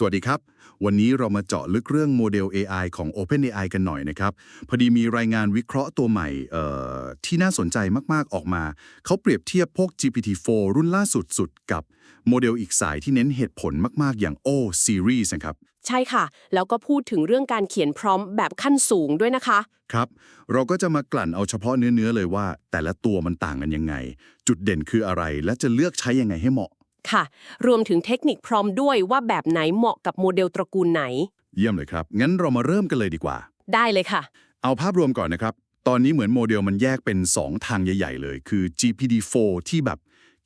สวัสดีครับ วันนี้เรามาเจาะลึกเรื่องโมเดล AI ของ OpenAI กันหน่อยนะครับ พอดีมีรายงานวิเคราะห์ตัวใหม่เอ่อที่น่าสนใจมาก ๆ ออกมา เขาเปรียบเทียบพวก GPT-4 รุ่นล่าสุดสุดกับโมเดลอีกสายที่เน้นเหตุผลมาก ๆ อย่าง O Series นะครับ ใช่ค่ะ แล้วก็พูดถึงเรื่องการเขียนพร้อมแบบขั้นสูงด้วยนะคะ ครับ เราก็จะมากลั่นเอาเฉพาะเนื้อ ๆ เลยว่า แต่ละตัวมันต่างกันยังไง จุดเด่นคืออะไรและจะเลือกใช้ยังไงให้เหมาะ ค่ะ รวมถึงเทคนิคพร้อมด้วยว่าแบบไหนเหมาะกับโมเดลตระกูลไหน เยี่ยมเลยครับ งั้นเรามาเริ่มกันเลยดีกว่า ได้เลยค่ะ เอาภาพรวมก่อนนะครับ ตอนนี้เหมือนโมเดลมันแยกเป็น 2 ทางใหญ่ ๆ เลย คือ GPT-4 ที่แบบ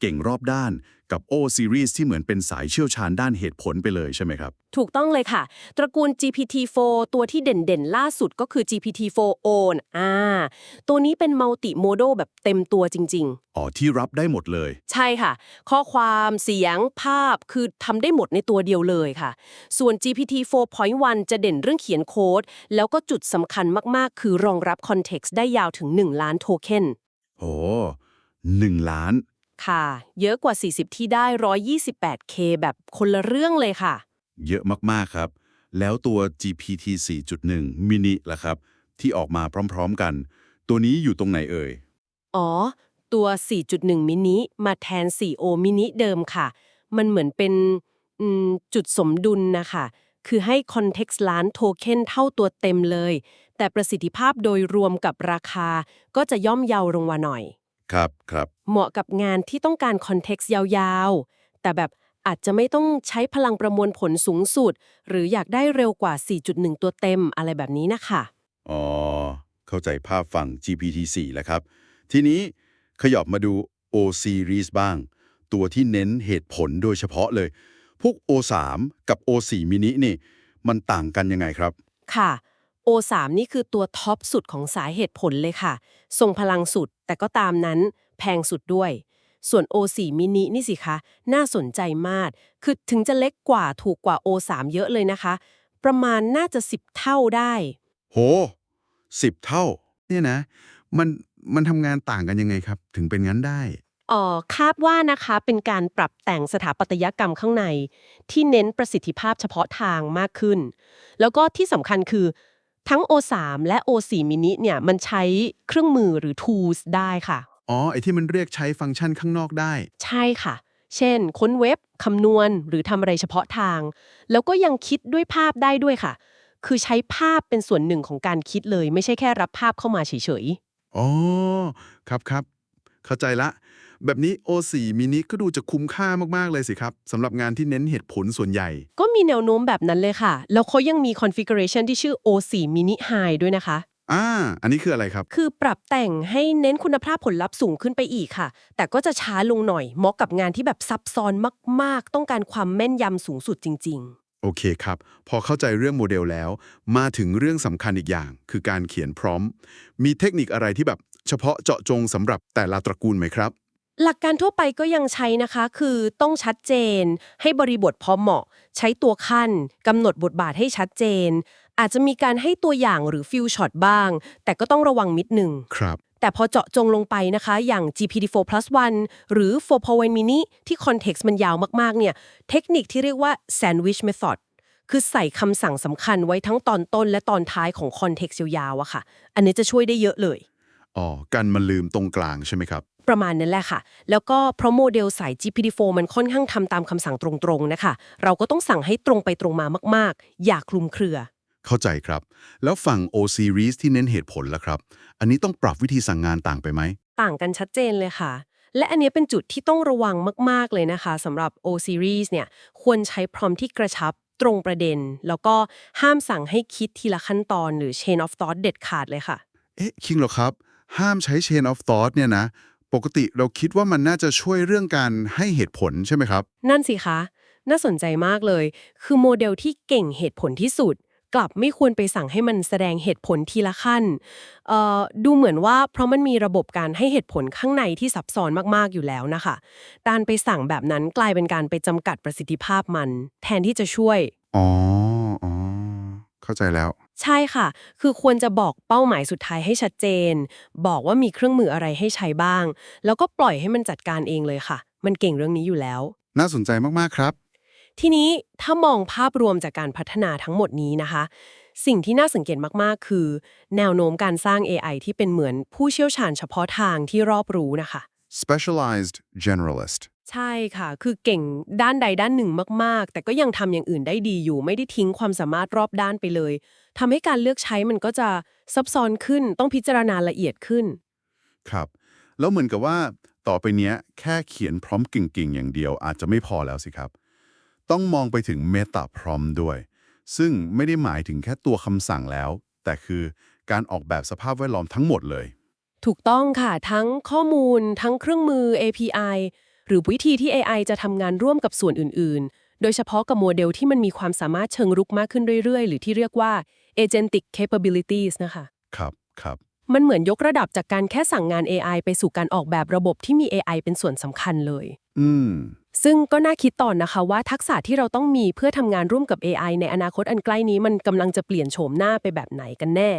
เก่งรอบด้านกับ O Series ที่เหมือนเป็นสายเชี่ยวชาญด้านเหตุผลไปเลยใช่ไหมครับ ถูกต้องเลยค่ะ ตระกูล GPT-4 ตัวที่เด่นๆ ล่าสุดก็คือ GPT-4o อ่าตัวนี้เป็นมัลติโม d ด l แบบเต็มตัวจริงอ๋อ ที่รับได้หมดเลยๆใช่ค่ะ ข้อความเสียงภาพคือทำได้หมดในตัวเดียวเลยค่ะ ส่วน GPT-4.1 จะเด่นเรื่องเขียนโค้ด แล้วก็จุดสำคัญมากๆ คือรองรับคอนเท็กซ์ได้ยาวถึง 1 ล้านโทเค็นโอ้หนึ่งล้าน ค่ะ เยอะกว่า 40 ที่ได้ 128K แบบคนละเรื่องเลยค่ะ เยอะมากๆครับ แล้วตัว GPT 4.1 mini ล่ะครับ ที่ออกมาพร้อมๆกัน ตัวนี้อยู่ตรงไหนเอ่ย อ๋อ ตัว 4.1 มินิมาแทน 4O มินิเดิมค่ะ มันเหมือนเป็นอืมจุดสมดุลนะคะ คือให้คอนเท็กซ์ล้านโทเค็นเท่าตัวเต็มเลย แต่ประสิทธิภาพโดยรวมกับราคาก็จะย่อมเยาลงมาหน่อย ครับครับเหมาะกับงานที่ต้องการคอนเท็กซ์ยาวๆ แต่แบบอาจจะไม่ต้องใช้พลังประมวลผลสูงสุด หรืออยากได้เร็วกว่า 4.1 ตัวเต็มอะไรแบบนี้นะคะ อ๋อ เข้าใจภาพฝั่ง GPT 4 แล้วครับ ทีนี้ขยับมาดู O Series บ้าง ตัวที่เน้นเหตุผลโดยเฉพาะเลย พวก O3 กับ O4 mini นี่ มันต่างกันยังไงครับ ค่ะ O3 นี่คือตัวท็อปสุดของสายเหตุผลเลยค่ะทรงพลังสุด แต่ก็ตามนั้นแพงสุดด้วย ส่วน O4 มินินี่สิคะ น่าสนใจมาก คือถึงจะเล็กกว่าถูกกว่า O3 เยอะเลยนะคะ ประมาณน่าจะ 10 เท่าได้ โหสิบเท่า เนี่ยนะ มันมันทำงานต่างกันยังไงครับ ถึงเป็นงั้นได้เอ่อคาดว่านะคะเป็นการปรับแต่งสถาปัตยกรรมข้างใน ที่เน้นประสิทธิภาพเฉพาะทางมากขึ้น แล้วก็ที่สำคัญคือ ทั้ง O3 และ O4 mini เนี่ยมันใช้เครื่องมือหรือ tools ได้ค่ะ อ๋อ ไอที่มันเรียกใช้ฟังก์ชันข้างนอกได้ ใช่ค่ะ เช่น ค้นเว็บ คำนวณ หรือทำอะไรเฉพาะทาง แล้วก็ยังคิดด้วยภาพได้ด้วยค่ะ คือใช้ภาพเป็นส่วนหนึ่งของการคิดเลย ไม่ใช่แค่รับภาพเข้ามาเฉยอ๋อ ครับครับ เข้าใจละ แบบนี้ O4 mini ก็ดูจะคุ้มค่ามาก ๆ เลยสิครับสำหรับงานที่เน้นเหตุผลส่วนใหญ่ๆก็มีแนวโน้มแบบนั้นเลยค่ะ แล้วเขายังมี configuration ที่ชื่อ O4 mini high ด้วยนะคะ อ่า อันนี้คืออะไรครับ คือปรับแต่งให้เน้นคุณภาพผลลัพธ์สูงขึ้นไปอีกค่ะ แต่ก็จะช้าลงหน่อยเหมาะกับงานที่แบบซับซ้อนมาก ๆ ต้องการความแม่นยำสูงสุดจริงโอเคครับ พอเข้าใจเรื่องโมเดลแล้ว มาถึงเรื่องสำคัญอีกอย่าง คือการเขียนพร้อม มีเทคนิคอะไรที่แบบเฉพาะเจาะจงสำหรับแต่ละตระกูลไหมครับๆหลักการทั่วไปก็ยังใช้นะคะ คือต้องชัดเจน ให้บริบทพอเหมาะ ใช้ตัวขั้นกำหนดบทบาทให้ชัดเจน อาจจะมีการให้ตัวอย่างหรือฟิลช็อตบ้าง แต่ก็ต้องระวังมิดหนึ่งครับแต่พอเจาะจงลงไปนะคะ อย่าง GPT-4 plus 1หรือ4 Power Mini ที่คอนเท็กซ์มันยาวมากๆ เนี่ย เทคนิคที่เรียกว่า sandwich method คือใส่คำสั่งสำคัญไว้ทั้งตอนต้นและตอนท้ายของคอนเท็กซ์ยาวๆอะค่ะ อันนี้จะช่วยได้เยอะเลย อ๋อ กันมันลืมตรงกลางใช่ไหมครับ ประมาณนั้นแหละค่ะ แล้วก็เพราะโมเดลสาย GPT-4 มันค่อนข้างทำตามคำสั่งตรงๆนะคะ เราก็ต้องสั่งให้ตรงไปตรงมามากๆ อย่าคลุมเครือ เข้าใจครับ แล้วฝั่ง O series ที่เน้นเหตุผลล่ะครับ อันนี้ต้องปรับวิธีสั่งงานต่างไปไหม ต่างกันชัดเจนเลยค่ะ และอันเนี้ยเป็นจุดที่ต้องระวังมาก ๆ เลยนะคะสำหรับ O series เนี่ยควรใช้พร้อมที่กระชับตรงประเด็น แล้วก็ห้ามสั่งให้คิดทีละขั้นตอนหรือ chain of thought เด็ดขาดเลยค่ะ เอ๊ะคิงเหรอครับ ห้ามใช้ chain of thought เนี่ยนะ ปกติเราคิดว่ามันน่าจะช่วยเรื่องการให้เหตุผลใช่ไหมครับ นั่นสิคะ น่าสนใจมากเลย คือโมเดลที่เก่งเหตุผลที่สุด กลับไม่ควรไปสั่งให้มันแสดงเหตุผลทีละขั้นเอ่อดูเหมือนว่าเพราะมันมีระบบการให้เหตุผลข้างในที่ซับซ้อนมากๆอยู่แล้วนะคะการไปสั่งแบบนั้นกลายเป็นการไปจำกัดประสิทธิภาพมัน แทนที่จะช่วย อ๋อ อ๋อ เข้าใจแล้ว ใช่ค่ะ คือควรจะบอกเป้าหมายสุดท้ายให้ชัดเจน บอกว่ามีเครื่องมืออะไรให้ใช้บ้าง แล้วก็ปล่อยให้มันจัดการเองเลยค่ะ มันเก่งเรื่องนี้อยู่แล้ว น่าสนใจมาก ๆ ครับ ทีนี้ถ้ามองภาพรวมจากการพัฒนาทั้งหมดนี้นะคะ สิ่งที่น่าสังเกตมาก ๆ คือ แนวโน้มการสร้าง AI ที่เป็นเหมือนผู้เชี่ยวชาญเฉพาะทางที่รอบรู้นะคะ specialized generalist ใช่ค่ะ คือเก่งด้านใดด้านหนึ่งมาก ๆ แต่ก็ยังทำอย่างอื่นได้ดีอยู่ ไม่ได้ทิ้งความสามารถรอบด้านไปเลยทำให้การเลือกใช้มันก็จะซับซ้อนขึ้น ต้องพิจารณาละเอียดขึ้น ครับ แล้วเหมือนกับว่าต่อไปเนี้ยแค่เขียนพร้อมเก่งๆ อย่างเดียวอาจจะไม่พอแล้วสิครับ ต้องมองไปถึง Meta Prompt ด้วย ซึ่งไม่ได้หมายถึงแค่ตัวคำสั่งแล้ว แต่คือการออกแบบสภาพแวดล้อมทั้งหมดเลย ถูกต้องค่ะ ทั้งข้อมูล ทั้งเครื่องมือ API หรือวิธีที่ AI จะทำงานร่วมกับส่วนอื่น ๆ โดยเฉพาะกับโมเดลที่มันมีความสามารถเชิงรุกมากขึ้นเรื่อย ๆ หรือที่เรียกว่า agentic capabilities นะคะ ครับครับ มันเหมือนยกระดับจากการแค่สั่งงาน AI ไปสู่การออกแบบระบบที่มี AI เป็นส่วนสำคัญเลย อืม ซึ่งก็น่าคิดต่อนนะคะว่าทักษะที่เราต้องมีเพื่อทำงานร่วมกับ AI ในอนาคตอันใกล้นี้มันกำลังจะเปลี่ยนโฉมหน้าไปแบบไหนกันแน่